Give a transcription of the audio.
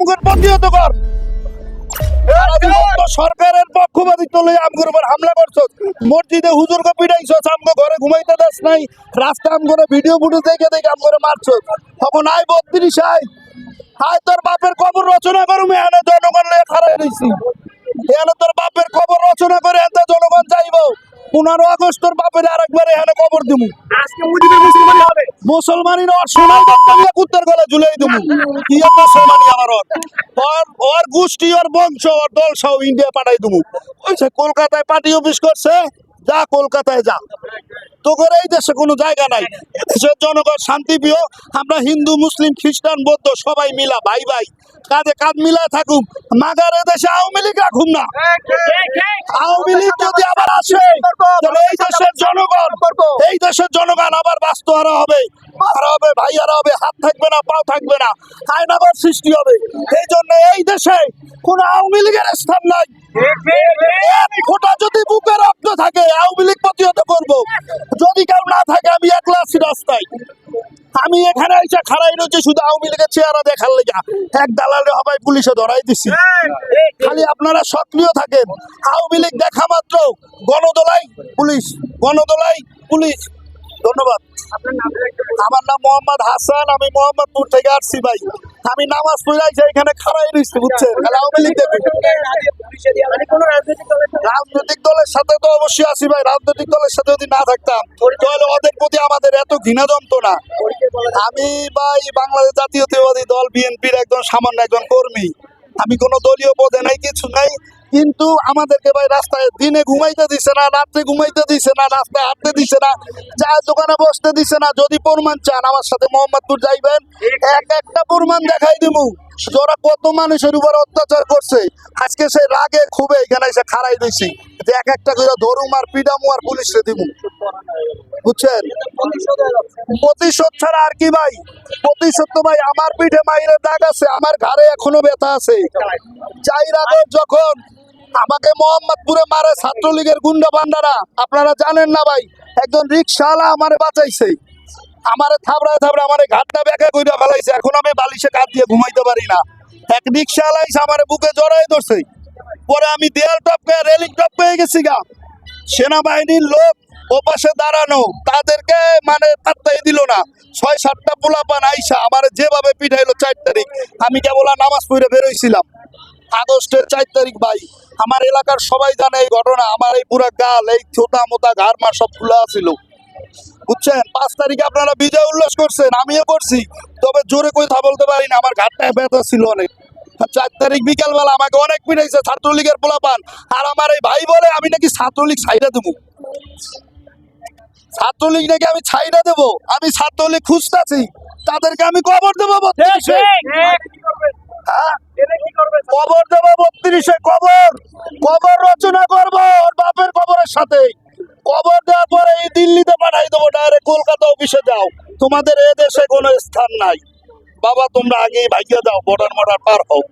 আমগুর প্রতিহত কর। সরকারের পক্ষপাতিত্ব লই আমগুর উপর হামলা করছ। মসজিদে হুজুরকে পিটাইছো আমগো ঘরে ঘুমাইতে দাস নাই। রাস্তা আমগরে ভিডিও ফুটেজ দেখে দেখে আমগরে মারছো। তখন আই বত্রিশ আই আয় তোর বাপের কবর রচনা করুম এখানে জনগণ খারাই রইছি। এখানে তোর বাপের কবর রচনা করে এত জনগণ চাইব পনেরো আগস্ট তোর বাপের আরেকবার এখানে কবর দিমু। আজকে মুজিবের মুসলমানি হবে। মুসলমানি ওর সোনাই বক্তব্য কুত্তের গলে ঝুলাই দেবো কি মুসলমানি আমার ওর? ওর গোষ্ঠী ওর বংশ ওর দল সব ইন্ডিয়া পাঠাই দেবো ওই কলকাতায় পার্টি অফিস করছে যা কলকাতায় যা। তোদের এই দেশে কোনো জায়গা নাই। দেশের জনগণ শান্তিপ্রিয়। আমরা হিন্দু, মুসলিম, খ্রিস্টান, বৌদ্ধ সবাই মিলা, ভাই ভাই। কাঁধে কাঁধ মিলা থাকুম মাগারে দেশে আওয়ামী লীগ রাখুম না। আওয়ামী লীগ যদি আবার আসে এই দেশের জনগণ এই দেশের জনগণ আবার বাস্তহারা হবে। মারা হবে, ভাইয়ারা হবে, হাত থাকবে না, পাও থাকবে না। আইন আবার সৃষ্টি হবে। এই জন্য এই দেশে কোন আওয়ামী লীগের স্থান নাই। ফোঁটা যদি বুকে রক্ত থাকে, আওয়ামী লীগ প্রতিহত করব। যদি কেউ না থাকে, আমি একলা আছি রাস্তায়। আমি এখানে এসে খাড়াই রয়েছে, শুধু আওয়ামী লীগের চেহারা দেখার লেগা। এক দালালে হবাই পুলিশে ধরাই দিছি। খালি আপনারা সক্রিয় থাকেন। আওয়ামী লীগ দেখা মাত্র। গণদোলাই, পুলিশ। গণদোলাই, পুলিশ। ধন্যবাদ। আমার নাম মোহাম্মদ হাসান, আমি মোহাম্মদপুর থেকে আসছি ভাই। আমি নামাজ পড়াইছি এখানে খাড়াই রয়েছি বুঝছেন? আওয়ামী লীগ দেখুন রাজনৈতিক দলের সাথে রাজনৈতিক দলের সাথে তো অবশ্যই আসি ভাই, রাজনৈতিক দলের সাথে যদি না থাকতাম, তাহলে ওদের প্রতি আমাদের এত ঘৃণা জমতো না আমি ভাই বাংলাদেশ জাতীয়তাবাদী দল, বিএনপির একজন সামান্য একজন কর্মী। আমি কোনো দলীয় পদে নাই, কিছু নাই। কিন্তু আমাদেরকে ভাই রাস্তায় দিনে ঘুমাইতে দিছে না, রাত্রে ঘুমাইতে দিছে না, রাস্তায় হাঁটতে দিছে না, চায়ের দোকানে বসতে দিছে না। যদি প্রমাণ চান, আমার সাথে মোহাম্মদপুর যাইবেন, এক একটা প্রমাণ দেখাই দিমু। ওরা কত মানুষের উপর অত্যাচার করছে, আজকে সে রাগে খুবই এখানে এসে খাড়াই দিছি। যে এক একটা করে ধরুম আর পিডামু আর পুলিশে দিব বুঝছেন? প্রতিশোধ ছাড়া আর কি ভাই? প্রতিশোধ তো ভাই আমার পিঠে মাইরের দাগ আছে, আমার ঘাড়ে এখনও ব্যথা আছে। চাই আগে যখন আমাকে মোহাম্মদপুরে মারে ছাত্রলীগের গুন্ডা বান্ডারা আপনারা জানেন না ভাই, একজন রিক্সাওয়ালা আমারে বাঁচাইছে। আমারে থাবড়ায় থাবড়া আমারে ঘাটটা ব্যাকে কইরা ফেলাইছে। এখন আমি বালিশে কাঁধ দিয়ে ঘুমাইতে পারি না। এক রিক্সাওয়ালা এসে আমারে বুকে জড়াই ধরছে। পরে আমি দেয়াল টপকে রেলিং টপ পেয়ে গেছি গা। সেনাবাহিনীর লোক ও পাশে দাঁড়ানো, তাদেরকে মানে পাত্তাই দিল না। ছয়, সাতটা পোলাপান আইসা আমার যেভাবে পিঠাইলো চার তারিখ, আমি কেবল নামাজ পড়ে বেরোইছিলাম। আগস্টের চার তারিখ ভাই আমার এলাকার সবাই জানে এই ঘটনা আমার এই পুরা গাল এই ছোটা মোটা ঘাড় সব খোলা ছিল বুঝছেন পাঁচ তারিখে আপনারা বিজয় উল্লাস করছেন আমিও করছি তবে জোরে কথা বলতে পারি না আমার ঘাটটায় ব্যথা ছিল অনেক চার তারিখ বিকালবেলা আমাকে অনেক পিটাইছে ছাত্রলীগের পোলাপান আর আমার এই ভাই বলে আমি নাকি ছাত্রলীগ ছাইরা দেবো ছাত্রলীগ নাকি আমি ছাইরা দেবো আমি ছাত্রলীগ খুঁজতেছি তাদেরকে আমি কবর দেবো হ্যাঁ বত্রিশে কবর কবর রচনা করব, ওর বাপের কবরের সাথে। কবর দেওয়ার পরে এই দিল্লিতে পাঠাই দেবো ডাইরেক্ট কলকাতা অফিসে যাও। তোমাদের এদেশে দেশে কোনো স্থান নাই। বাবা, তোমরা আগেই ভাগিয়ে দাও বর্ডার মর্ডার পার হও।